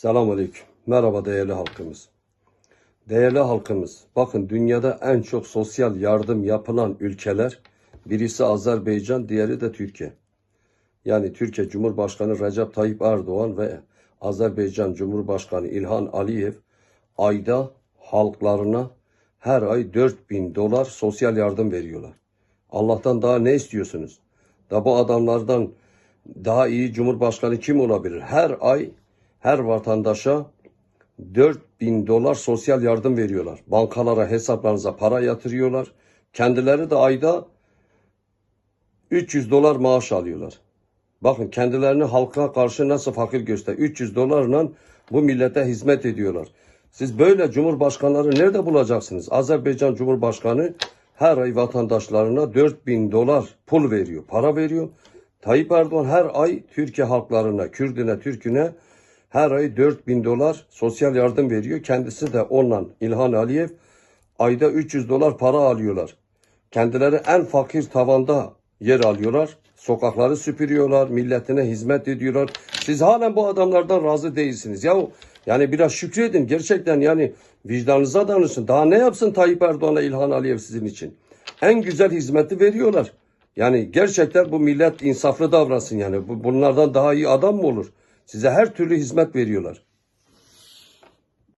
Selamünaleyküm. Merhaba değerli halkımız. Değerli halkımız, bakın dünyada en çok sosyal yardım yapılan ülkeler birisi Azerbaycan, diğeri de Türkiye. Yani Türkiye Cumhurbaşkanı Recep Tayyip Erdoğan ve Azerbaycan Cumhurbaşkanı İlhan Aliyev ayda halklarına her ay 4000 dolar sosyal yardım veriyorlar. Allah'tan daha ne istiyorsunuz? Da bu adamlardan daha iyi Cumhurbaşkanı kim olabilir? Her ay her vatandaşa 4000 dolar sosyal yardım veriyorlar. Bankalara, hesaplarınıza para yatırıyorlar. Kendileri de ayda 300 dolar maaş alıyorlar. Bakın kendilerini halka karşı nasıl fakir göster. 300 dolarla bu millete hizmet ediyorlar. Siz böyle cumhurbaşkanları nerede bulacaksınız? Azerbaycan Cumhurbaşkanı her ay vatandaşlarına 4000 dolar pul veriyor, para veriyor. Tayyip Erdoğan her ay Türkiye halklarına, Kürdüne, Türküne her ay 4000 dolar sosyal yardım veriyor. Kendisi de onunla İlhan Aliyev ayda 300 dolar para alıyorlar. Kendileri en fakir tavanda yer alıyorlar. Sokakları süpürüyorlar, milletine hizmet ediyorlar. Siz halen bu adamlardan razı değilsiniz. Ya yani biraz şükredin gerçekten yani vicdanınıza danışın. Daha ne yapsın Tayyip Erdoğan'la İlhan Aliyev sizin için? En güzel hizmeti veriyorlar. Yani gerçekten bu millet insaflı davransın yani. Bu- Bunlardan daha iyi adam mı olur? Size her türlü hizmet veriyorlar.